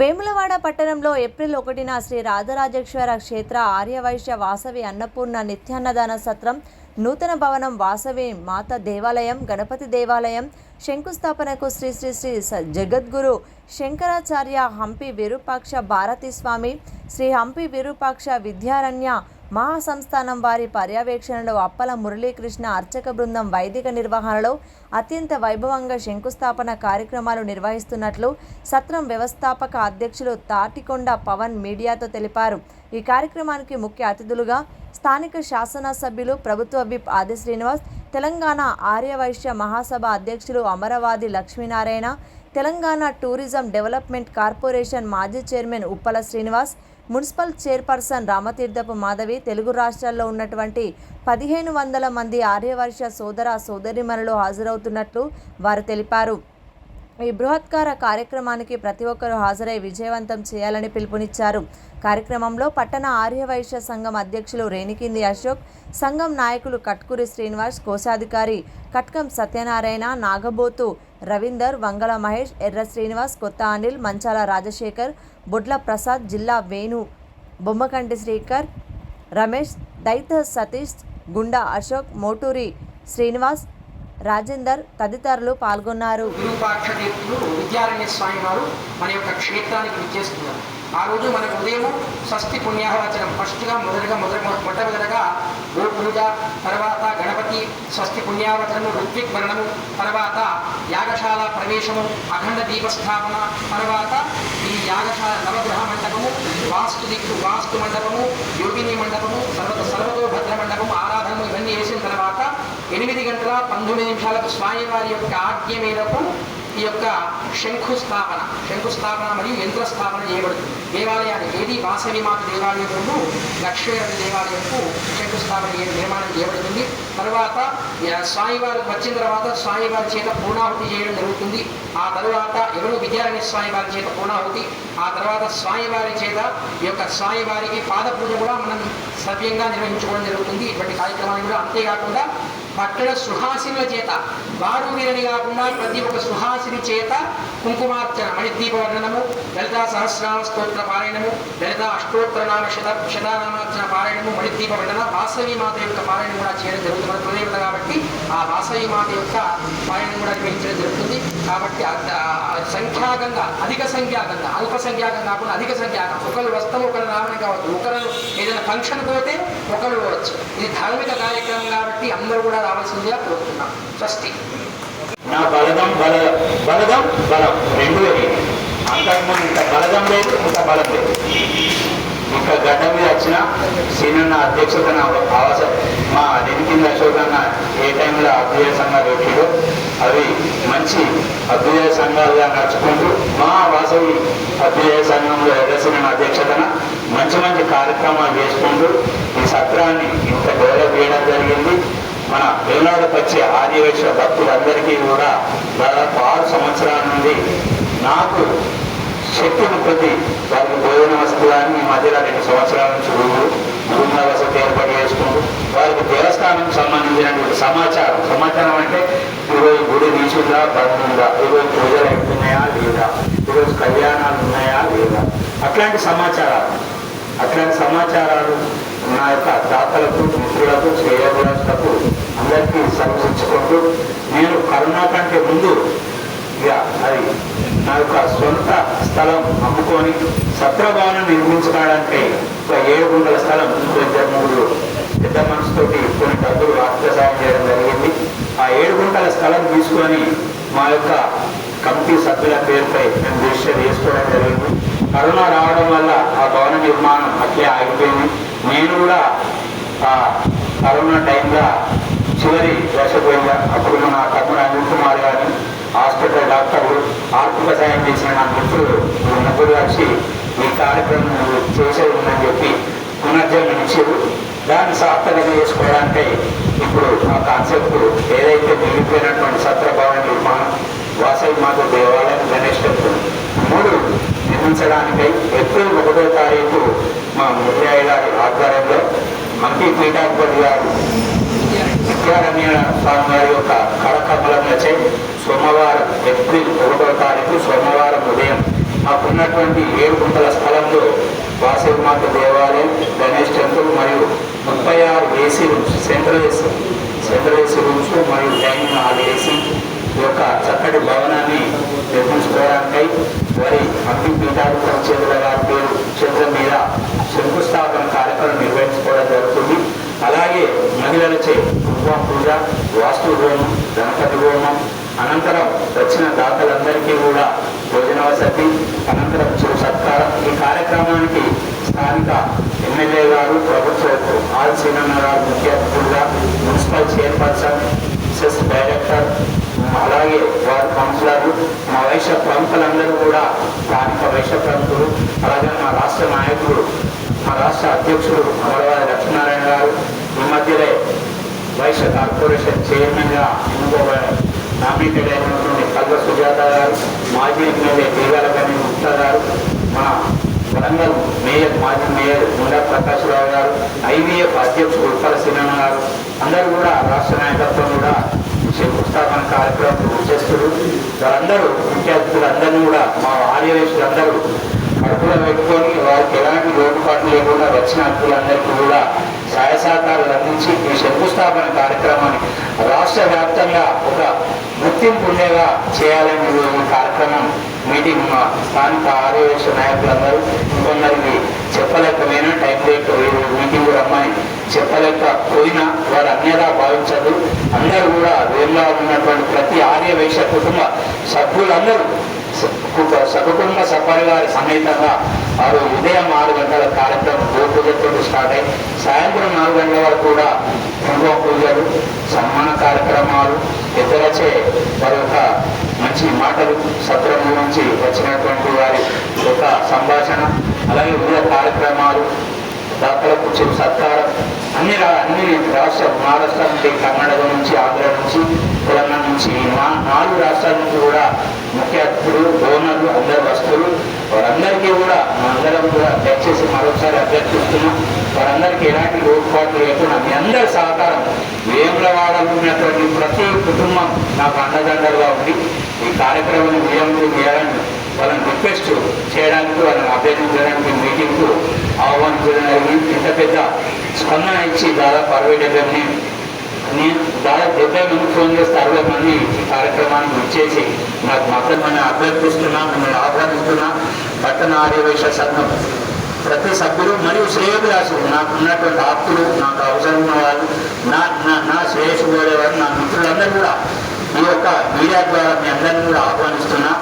వేములవాడ పట్టణంలో ఏప్రిల్ ఒకటిన శ్రీ రాజరాజేశ్వర క్షేత్ర ఆర్యవైశ్య వాసవి అన్నపూర్ణ నిత్యాన్నదాన సత్రం నూతన భవనం వాసవి మాత దేవాలయం గణపతి దేవాలయం శంకుస్థాపనకు శ్రీ శ్రీ శ్రీ స- జగద్గురు శంకరాచార్య హంపి విరూపాక్ష భారతి స్వామి శ్రీ హంపి విరూపాక్ష విద్యారణ్య మహాసంస్థానం వారి పర్యవేక్షణలో అప్పల మురళీకృష్ణ అర్చక బృందం వైదిక నిర్వహణలో అత్యంత వైభవంగా శంకుస్థాపన కార్యక్రమాలు నిర్వహిస్తున్నట్లు సత్రం వ్యవస్థాపక అధ్యక్షులు తాటికొండ పవన్ మీడియాతో తెలిపారు. ఈ కార్యక్రమానికి ముఖ్య అతిథులుగా స్థానిక శాసనసభ్యులు ప్రభుత్వ విప్ ఆది శ్రీనివాస్ తెలంగాణ ఆర్యవైశ్య మహాసభ అధ్యక్షులు Amaravadi Lakshminarayana Telangana tourism development corporation మాజీ chairman Uppala Srinivas municipal chairperson Ramatheerthapu Madhavi Telugu రాష్ట్రాల్లో ఉన్నటువంటి పదిహేను వందల మంది ఆర్యవర్ష సోదర సోదరిమణులు హాజరవుతున్నట్లు వారు తెలిపారు. ఈ బృహత్కార కార్యక్రమానికి ప్రతి ఒక్కరూ హాజరై విజయవంతం చేయాలని పిలుపునిచ్చారు. కార్యక్రమంలో పట్టణ ఆర్యవైశ్య సంఘం అధ్యక్షులు రేణికింది అశోక్ సంఘం నాయకులు కట్కూరి శ్రీనివాస్ కోశాధికారి కట్కం సత్యనారాయణ నాగబోతు రవీందర్ వంగళ మహేష్ ఎర్ర శ్రీనివాస్ కొత్త అనిల్ మంచాల రాజశేఖర్ బొడ్ల ప్రసాద్ జిల్లా వేణు బొమ్మకంటి శ్రీకర్ రమేష్ దైత సతీష్ గుండా అశోక్ మోటూరి శ్రీనివాస్ రాజేందర్ తదితరులు పాల్గొన్నారు. విద్యారణ్య స్వామి వారు మన యొక్క క్షేత్రానికి విచ్చేస్తున్నారు. ఆ రోజు మనకు ఉదయం షష్ఠి పుణ్యాహవచనం ఫస్ట్గా మొదటగా మొదట మొట్టమొదటగా గోపూజ తర్వాత గణపతి స్వస్తి పుణ్యావచనము ఋత్విక్ వర్ణము తర్వాత యాగశాల ప్రవేశము అఖండ దీపస్థాపన తర్వాత ఈ యాగశాల నవగ్రహ మండపము వాస్తు దిక్కు వాస్తు మండపము యోగిని మండపము సర్వత సర్వతో భద్ర మండపము ఆరాధనము ఇవన్నీ వేసిన తర్వాత ఎనిమిది గంటల పంతొమ్మిది నిమిషాలకు స్వామివారి యొక్క ఆజ్ఞ మేరకు ఈ యొక్క శంకుస్థాపన శంకుస్థాపన మరియు యంత్రస్థాపన చేయబడుతుంది. దేవాలయానికి ఏది? వాసవి మాత దేవాలయము లక్ష్మీరథ దేవాలయంకు శంకుస్థాపన నిర్మాణం చేయబడుతుంది. తర్వాత స్వామివారు వచ్చిన తర్వాత స్వామివారి చేత పూర్ణాహుతి చేయడం జరుగుతుంది. ఆ తర్వాత ఎవరు? విద్యారణ్య స్వామివారి చేత పూర్ణాహుతి. ఆ తర్వాత స్వామివారి చేత ఈ యొక్క స్వామివారికి పాద పూజ కూడా మనం సవ్యంగా నిర్వహించుకోవడం జరుగుతుంది. ఇటువంటి కార్యక్రమాన్ని కూడా అంతేకాకుండా పట్టణ సుహాసినుల చేత వారు వీరని కాకుండా ప్రతి ఒక్క సుహాసిని చేత కుంకుమార్చన మణిదీప వర్ణనము లలిత సహస్రనామ స్తోత్ర పారాయణము లలిత అష్టోత్తర నామ శత శతానామార్చన పారాయణము మణిదీప వర్ణన వాసవి మాత యొక్క పారాయణం కూడా చేయడం జరుగుతుంది. మన కాబట్టి ఆ వాసవి మాత యొక్క పారాయణం కూడా నిర్వహించడం జరుగుతుంది. కాబట్టి ఆ- సంఖ్యాకంగా అధిక సంఖ్యాకంగా అల్ప సంఖ్యాకం కాకుండా అధిక సంఖ్యాకం ఒకరు వస్తాం ఒకరు రావడం కావచ్చు. ఒకరు ఏదైనా ఫంక్షన్ పోతే ఒకరు పోవచ్చు. ఇది ధార్మిక కార్యక్రమం కాబట్టి అందరూ కూడా రావాల్సిందిగా కోరుతున్నాం. ఫస్ట్ నా బలదం బల బలదం బలం. రెండు అంతకుముందు ఇంత బలదం లేదు ఇంత బలం లేదు. ఇంకా గడ్డ మీద వచ్చిన సీనియర్ అధ్యక్షతన అవసరం మా నితిన్ అశోక్ అన్న ఏ టైంలో అభ్యుదయ సంఘాలు పెట్టిరో అవి మంచి అభ్యుదయ సంఘాలుగా నడుచుకుంటూ మా వాసవి అభ్యుదయ సంఘంలో ఎర్రసిన అధ్యక్షతన మంచి మంచి కార్యక్రమాలు చేసుకుంటూ ఈ సత్రాన్ని ఇంత డెవలప్ చేయడం జరిగింది. మన వేలాడకు వచ్చే ఆదివేశ భక్తులందరికీ కూడా దాదాపు ఆరు సంవత్సరాల నుండి నాకు శక్తిని ప్రతి వారికి భోజన వస్తువులని ఈ మధ్యలో రెండు సంవత్సరాల నుంచి రూములు వసతి ఏర్పాటు చేసుకుంటూ వారికి దేవస్థానం సంబంధించినటువంటి సమాచారం సమాచారం అంటే ఈరోజు గుడి తీసుందా బంద్ ఉందా ఈరోజు పూజలు అవుతున్నాయా లేదా ఈరోజు కళ్యాణాలు ఉన్నాయా లేదా అట్లాంటి సమాచారాలు అట్లాంటి సమాచారాలు నా యొక్క దాతలకు మిత్రులకు శ్రేయోభిలాషులకు అందరికీ సమర్పించుకుంటూ నేను కరోనా కంటే ముందు ఇక అది నా యొక్క సొంత స్థలం అమ్ముకొని సత్రభవనం నిర్మించుకోవడానికి ఒక ఏడు గుంటల స్థలం ఇంకో ఇద్దరు మూడు పెద్ద మనసుతోటి కొన్ని డబ్బులు ఆర్థిక సాయం చేయడం జరిగింది. ఆ ఏడు గుంటల స్థలం తీసుకొని మా యొక్క కమిటీ సభ్యుల పేరుపై మేము రిజిస్టర్ చేసుకోవడం జరిగింది. కరోనా రావడం వల్ల ఆ భవన నిర్మాణం అట్లే ఆగిపోయింది. నేను కూడా ఆ కరోనా టైంలో చివరి దశ అప్పుడు మన తమ్ముడు అనిల్ కుమార్ గారిని హాస్పిటల్ డాక్టర్లు ఆర్థిక సాయం చేసిన నా మిత్రులు ముగ్గురు వచ్చి ఈ కార్యక్రమం నువ్వు చేసేది ఉందని చెప్పి పునర్జన్మ ఇచ్చారు. దాన్ని సార్థకత చేసుకోవడానికి ఇప్పుడు ఆ కాన్సెప్ట్ ఏదైతే మిగిలిపోయినటువంటి సత్రభవన నిర్మాణం వాసవి మాత దేవాలయం గణేష్ టెంపుల్ మూడు నిర్మించడానికై ఏప్రిల్ ఒకటో తారీఖు మా ముఖ్య పీఠాధిపతి గారు విద్యారణ్య స్వామి వారి యొక్క కరకమలములచే సోమవారం ఏప్రిల్ ఒకటో తారీఖు సోమవారం ఉదయం. మాకున్నటువంటి ఉన్నటువంటి ఏడు గుంటల స్థలంలో వాసవిమాత దేవాలయం గణేష్ టెంపుల్ మరియు ముప్పై ఆరు AC rooms central AC central AC rooms మరియు డైనింగ్ హాల్ ఏసీ యొక్క చక్కటి భవనాన్ని నిర్మించుకోవడానికై వారి అన్ని పీఠాధిపతి చేతుల గారి పేరు చేతుల మీద శంకుస్థాపన కార్యక్రమం నిర్వహించుకోవడం జరుగుతుంది అలాగే మహిళలచే కుంకుమ పూజ వాస్తు హోమం గణపతి హోమం అనంతరం వచ్చిన దాతలందరికీ కూడా భోజన వసతి అనంతరం సత్కారం. ఈ కార్యక్రమానికి స్థానిక ఎమ్మెల్యే గారు ప్రభుత్వ ఆల్ సీనన్న గారు ముఖ్య అతిథులుగా మున్సిపల్ చైర్పర్సన్ సెస్ డైరెక్టర్ అలాగే వారి కౌన్సిలర్లు మా వైశ్య ప్రముఖులందరూ కూడా స్థానిక వైశ్య ప్రముఖులు అలాగే మా రాష్ట్ర నాయకుడు మా రాష్ట్ర అధ్యక్షుడు అమరవారి లక్ష్మీనారాయణ గారు ఈ మధ్యలో వైశ్య కార్పొరేషన్ చైర్మన్గా ఎన్నుకోబడారు నామినేటెడ్ కల్వ సుజాత గారు మాజీ ఎమ్మెల్యే దేవాల గని గుప్తా గారు మన వరంగల్ మేయర్ మాజీ మేయర్ ముండా ప్రకాశ్రావు గారు ఐవీఎఫ్ అధ్యక్షుడు ఉప్పల సినిమా గారు అందరూ కూడా రాష్ట్ర నాయకత్వం కూడా శంకుస్థాపన కార్యక్రమం చేస్తున్నారు. వారందరూ ముఖ్య అతిథులందరినీ కూడా మా ఆర్యవేశులందరూ కడుపులో పెట్టుకొని వారికి ఎలాంటి లోటుపాట్లు లేకుండా వచ్చిన అతిథులందరికీ కూడా సహాయ సహకారాలు అందించి ఈ శంకుస్థాపన కార్యక్రమాన్ని రాష్ట్ర వ్యాప్తంగా ఒక గుర్తింపు ఉండేలా చేయాలని ఈ కార్యక్రమం మీటింగ్ మా స్థానిక ఆర్యవేశ నాయకులందరూ కొందరికి చెప్పలేకపోయినా టైం లేక మీటింగ్ రమ్మని చెప్పలేకపోయినా వారు అన్యదా భావించదు. అందరూ కూడా వేరులో ఉన్నటువంటి ప్రతి ఆర్యవేశ కుటుంబ సభ్యులందరూ స- కు- సమేతంగా వారు ఉదయం ఆరు గంటల కార్యక్రమం గోపూజతో స్టార్ట్ అయ్యి సాయంత్రం నాలుగు గంటల వరకు కూడా కుంకుమ పూజలు సన్మాన కార్యక్రమాలు పెద్దలచే వారి యొక్క మంచి మాటలు సత్రం నుంచి వచ్చినటువంటి వారి యొక్క సంభాషణ అలాగే వివిధ కార్యక్రమాలు దాతలకు చిరు సత్కారం అన్ని రా అన్ని రాష్ట్ర మహారాష్ట్ర నుంచి కర్ణాటక నుంచి ఆంధ్ర నుంచి తెలంగాణ నుంచి నాలుగు రాష్ట్రాల నుంచి కూడా ముఖ్య అతిథులు డోనర్లు అందరు వస్తువులు వారందరికీ కూడా అందరం కూడా దయచేసి మరొకసారి అభ్యర్థిస్తున్నాం. వారందరికీ ఎలాంటి లోటుపాట్లు లేకుండా మీ అందరి సహకారం వేములవాడలో ఉన్నటువంటి ప్రతి కుటుంబం నాకు అండదండలుగా ఉంది. ఈ కార్యక్రమం విజయవంతం చేయాలని వాళ్ళని రిక్వెస్ట్ చేయడానికి వాళ్ళని అభ్యర్థించడానికి మీటింగ్కు ఆహ్వానించడం జరిగింది పెద్ద పెద్ద స్పందన ఇచ్చి దాదాపు అరవై డెబ్బై మంది నేను దాదాపు డెబ్బై మంది ఫోన్ చేస్తే అరవై మంది ఈ కార్యక్రమానికి వచ్చేసి నాకు మొత్తం అభ్యర్థిస్తున్నా మిమ్మల్ని ఆహ్వానిస్తున్నా. పట్టణ ఆర్యవేశ సంఘం ప్రతి సభ్యులు మరియు శ్రేయోభిలాసులు నాకు ఉన్నటువంటి ఆప్తులు నాకు అవసరం ఉన్న వాళ్ళు నా నా నా శ్రేయస్సు కోరేవారు నా మిత్రులందరూ కూడా ఈ యొక్క మీడియా ద్వారా మీ అందరినీ కూడా ఆహ్వానిస్తున్నా.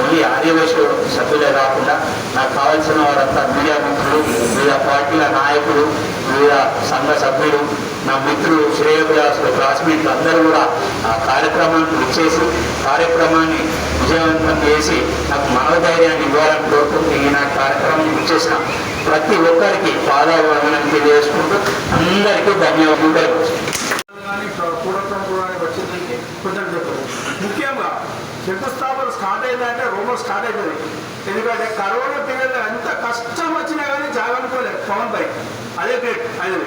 ఓన్లీ ఆర్యవేశ సభ్యులే కాకుండా నాకు కావాల్సిన వారంతా మీడియా మిత్రులు వివిధ పార్టీల నాయకులు వివిధ సంఘ సభ్యులు నా మిత్రులు శ్రేయోభిలాసులు క్లాస్మేట్లు అందరూ కూడా ఆ కార్యక్రమానికి ఇచ్చేసి కార్యక్రమాన్ని విజయవంతం చేసి నాకు మనోధైర్యాన్ని ఇవ్వాలని కోరుకుంటూ ఈనాటి కార్యక్రమం ఇచ్చేసిన ప్రతి ఒక్కరికి పాదాభివందనం తెలియజేసుకుంటూ అందరికీ ధన్యవాదాలు కానీ కూడటం కూడా వచ్చిందంటే కొంచెం చెప్పదు ముఖ్యంగా శంకుస్థాపన స్టార్ట్ అయిందంటే రోమో స్టార్ట్ అవుతుంది ఎందుకంటే కరోనా పీరియడ్ ఎంత కష్టం వచ్చినా కానీ జాగనుకోలేదు పవన్ పై. అదే గ్రేట్ అది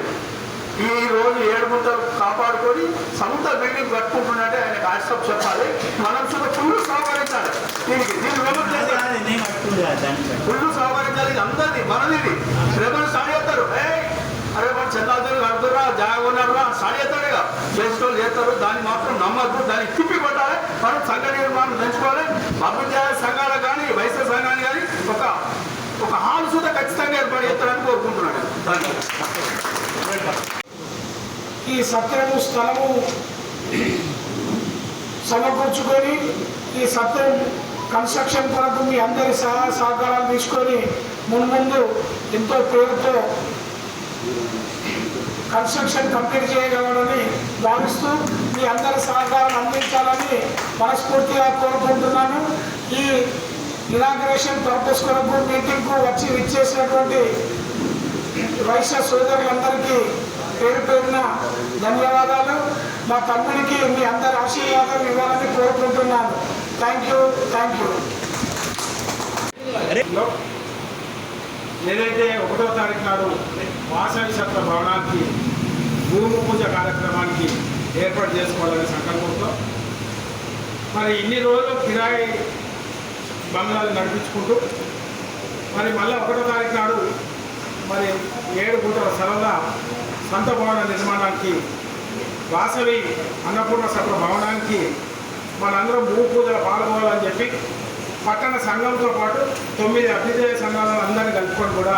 ఈ రోజు ఏడు గుంటలు కాపాడుకొని సొంత బిల్డింగ్ కట్టుకుంటున్నట్టే ఆయన కాష్టం చెప్పాలి. మనం చూడ ఫుల్ సహకరించాలి. దీనికి విమర్శ చేయాలి. ఫుల్ సహకరించాలి. ఇది అందరిది మనది రేపు స్టార్ట్ చేస్తారు. అరే మన చందాలు కడుతురా జాగున్నారా స్టార్ట్ చేస్తారు ఇక చేసేటోళ్ళు చేస్తారు. దాన్ని మాత్రం నమ్మద్దు. దాన్ని తిప్పి కొట్టాలి. మనం సంఘ నిర్మాణం తెచ్చుకోవాలి అభివృద్ధి సంఘాలు కానీ వైశ్య సంఘాలు కానీ ఒక ఒక హాల్ సుధా ఖచ్చితంగా ఏర్పాటు చేస్తారని కోరుకుంటున్నాను ఈ సత్రము స్థలము సమకూర్చుకొని ఈ సత్రం కన్స్ట్రక్షన్ కొరకు మీ అందరి సహాయ సహకారాలు తీసుకొని మున్ముందు ఎంతో పేరుతో కన్స్ట్రక్షన్ కంప్లీట్ చేయగలమని భావిస్తూ మీ అందరి సహకారం అందించాలని మనస్ఫూర్తిగా కోరుకుంటున్నాను. ఈ ఇనాగ్రేషన్ పర్పస్ కొరకు మీటింగ్కు వచ్చి విచ్చేసినటువంటి వైశ్య సోదరులందరికీ పేరు పేరున ధన్యవాదాలు. మా తమ్ముడికి మీ అందరి ఆశీర్వాదం ఇవ్వాలని కోరుకుంటున్నాను. థ్యాంక్ యూ థ్యాంక్ యూ నేనైతే ఒకటో తారీఖు నాడు వాసవి సత్వ భవనానికి భూమి పూజ కార్యక్రమానికి ఏర్పాటు చేసుకోవాలనే సంకల్పంతో మరి ఇన్ని రోజులు కిరాయి బంగ్లాలు నడిపించుకుంటూ మరి మళ్ళీ ఒకటో తారీఖు నాడు మరి ఏడు గుంటల స్థలంలో సొంత భవన నిర్మాణానికి వాసవి అన్నపూర్ణ సత్వ భవనానికి మనందరం భూ పూజలు పాల్గొవాలని చెప్పి పట్టణ సంఘంతో పాటు తొమ్మిది అభ్యుదయ సంఘాలను అందరినీ కలుపుకొని కూడా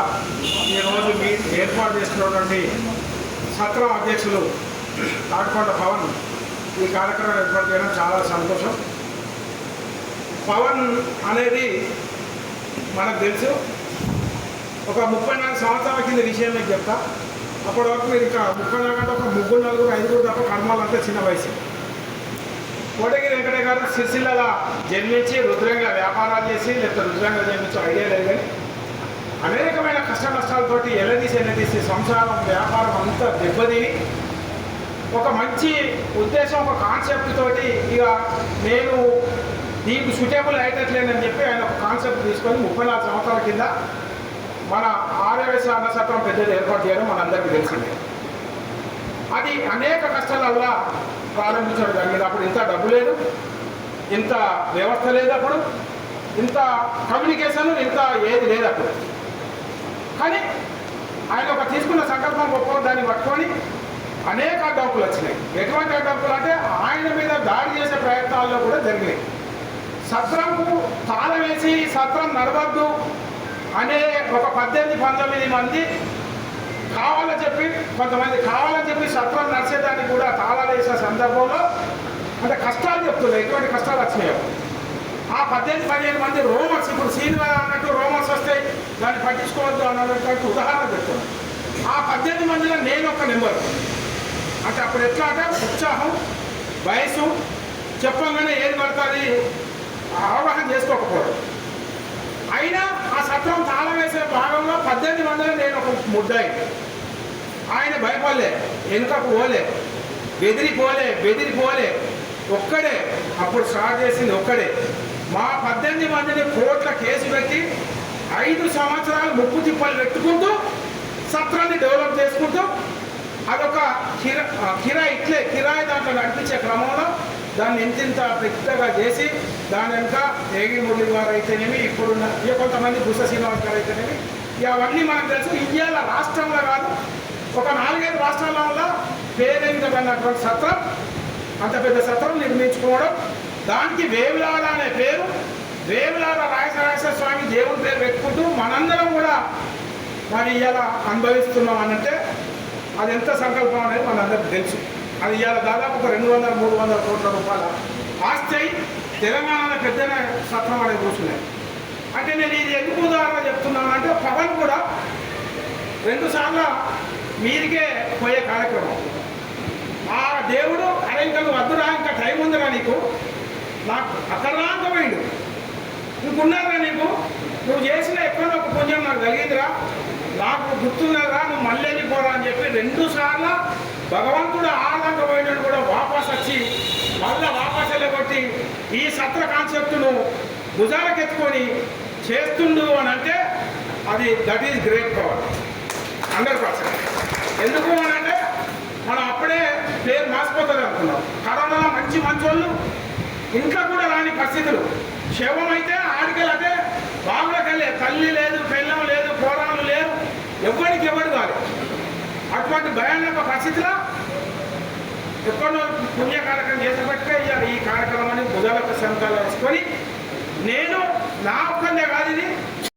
ఈరోజు మీ ఏర్పాటు చేస్తున్నటువంటి సత్రం అధ్యక్షులు తాటికొండ పవన్ ఈ కార్యక్రమం ఏర్పాటు చేయడం చాలా సంతోషం. పవన్ అనేది మనకు తెలుసు. ఒక ముప్పై నాలుగు సంవత్సరాల కింద విషయం మీకు చెప్తా. అప్పటి వరకు మీరు ఇంకా ముప్పై నాలుగు అంటే ఒక ముగ్గురు నలుగురు ఐదుగురు తప్ప కర్మాలంతా చిన్న వయసు. కోటగిరి వెంకట గారు సిరిసిల్ల జన్మించి రుద్రంగా వ్యాపారాలు చేసి లేకపోతే రుద్రంగా జన్మించే ఐడియా లేదు కానీ అనేకమైన కష్ట నష్టాలతోటి ఎల్లదీసి ఎల్లదీసి సంసారం వ్యాపారం అంతా దెబ్బతిని ఒక మంచి ఉద్దేశం ఒక కాన్సెప్ట్ తోటి ఇక నేను దీనికి సూటబుల్ అయ్యేటట్లేనని చెప్పి ఆయన ఒక కాన్సెప్ట్ తీసుకొని ముప్పై నాలుగు సంవత్సరాల కింద మన ఆర్యవేశ అన్న చట్టం పెద్దది ఏర్పాటు చేయడం మనందరికీ తెలిసిందే. అది అనేక కష్టాల ప్రారంభించడం. జరిగింది అప్పుడు ఇంత డబ్బు లేదు ఇంత వ్యవస్థ లేదు అప్పుడు ఇంత కమ్యూనికేషన్ ఇంత ఏది లేదు అప్పుడు. కానీ ఆయన ఒక తీసుకున్న సంకల్పం గొప్ప దాన్ని పట్టుకొని అనేక అడ్డంకులు వచ్చినాయి. ఎటువంటి అడ్డంకులు అంటే ఆయన మీద దాడి చేసే ప్రయత్నాల్లో కూడా జరిగినాయి. సత్రంకు తాళం వేసి సత్రం నడవద్దు అనే ఒక పద్దెనిమిది పంతొమ్మిది మంది కావాలని చెప్పి కొంతమంది కావాలని చెప్పి సత్రం నడిచేదానికి కూడా తాళాలు వేసిన సందర్భంలో అంటే కష్టాలు చెప్తున్నాయి ఎటువంటి కష్టాలు వచ్చినాయో. ఆ పద్దెనిమిది పదిహేను మంది రోమర్స్ ఇప్పుడు సీనియర్ అన్నట్టు రోమర్స్ వస్తాయి దాన్ని పట్టించుకోవద్దు అన్నటువంటి ఉదాహరణ చెప్తాను ఆ పద్దెనిమిది మందిలో నేను ఒక నెంబర్ అంటే అప్పుడు ఎట్లా అంటే ఉత్సాహం వయసు చెప్పంగానే ఏది పడుతుంది అవగాహన చేసుకోకపోవడం. అయినా ఆ సత్రం తాళం వేసే భాగంలో పద్దెనిమిది మందిలో నేను ఒక ముద్దాయి. ఆయన భయపడలే వెనుకకు పోలే బెదిరిపోలే బెదిరిపోలే ఒక్కడే అప్పుడు స్టార్ట్ చేసింది ఒక్కడే. మా పద్దెనిమిది మందిని కోట్ల కేసు పెట్టి ఐదు సంవత్సరాలు ముప్పు తిప్పలు పెట్టుకుంటూ సత్రాన్ని డెవలప్ చేసుకుంటూ అదొక కిరా ఆ కిరాయి ఇట్లే కిరాయి దాంట్లో నడిపించే క్రమంలో దాన్ని ఇంతింత పెద్దగా చేసి దాని వెనుక ఏగి మురళి గారు అయితేనేమి ఇప్పుడున్న ఇక కొంతమంది బుస శ్రీనివాస్ గారు అయితేనేమి ఇవన్నీ మనకు తెలుసు. ఇండియాలో రాష్ట్రంలో కాదు ఒక నాలుగైదు రాష్ట్రాల రాష్ట్రాలలో పేరెంతమైనటువంటి సత్రం అంత పెద్ద సత్రం నిర్మించుకోవడం దానికి వేములాడ అనే పేరు వేములాడ రాజరాజేశ్వర స్వామి దేవుని పేరు పెట్టుకుంటూ మనందరం కూడా మరి ఇవాళ అనుభవిస్తున్నాం అనంటే అది ఎంత సంకల్పం అనేది మనందరికీ తెలుసు. అది ఇవాళ దాదాపు ఒక రెండు వందల మూడు వందల కోట్ల రూపాయల ఆస్తి అయి తెలంగాణలో పెద్దనే సత్రం అనేది కూర్చున్నాయి అంటే నేను ఇది ఎందుకు ఉదాహరణ చెప్తున్నానంటే పవన్ కూడా రెండు సార్లు మీరికే పోయే కార్యక్రమం. ఆ దేవుడు అరే ఇంకా వద్దురా ఇంకా టైం ఉందిరా నీకు? నాకు అక్కడ రాక ఇంకున్నారా నీకు? నువ్వు చేసిన ఎక్కడో ఒక పుణ్యం నాకు కలిగిందిరా. నాకు గుర్తున్నదిరా నువ్వు మళ్ళీ వెళ్ళిపోరా అని చెప్పి రెండు సార్లు భగవంతుడు ఆనంద పోయినాడు కూడా వాపస్ వచ్చి మళ్ళీ వాపస్ వెళ్ళగొట్టి ఈ సత్ర కాన్సెప్ట్ను భుజాలకెత్తుకొని చేస్తుండు అని అంటే అది that is great power hundred percent. ఎందుకు అని అంటే మనం అప్పుడే పేరు మాసిపోతుంది అనుకున్నాం. కరోనా మంచి మంచోళ్ళు ఇంట్లో కూడా రాని పరిస్థితులు. శవం అయితే ఆడికెళ్ళి అంటే తల్లి లేదు పెళ్ళం లేదు పోరాలు లేవు. ఎవరికి ఎవరు కాదు. అటువంటి భయానక పరిస్థితిలో ఎక్కడో పుణ్య కార్యక్రమం చేసేటట్టుగా ఇవాళ ఈ కార్యక్రమాన్ని భుజాలకు సంతాలు వేసుకొని నేను నా ఒక్క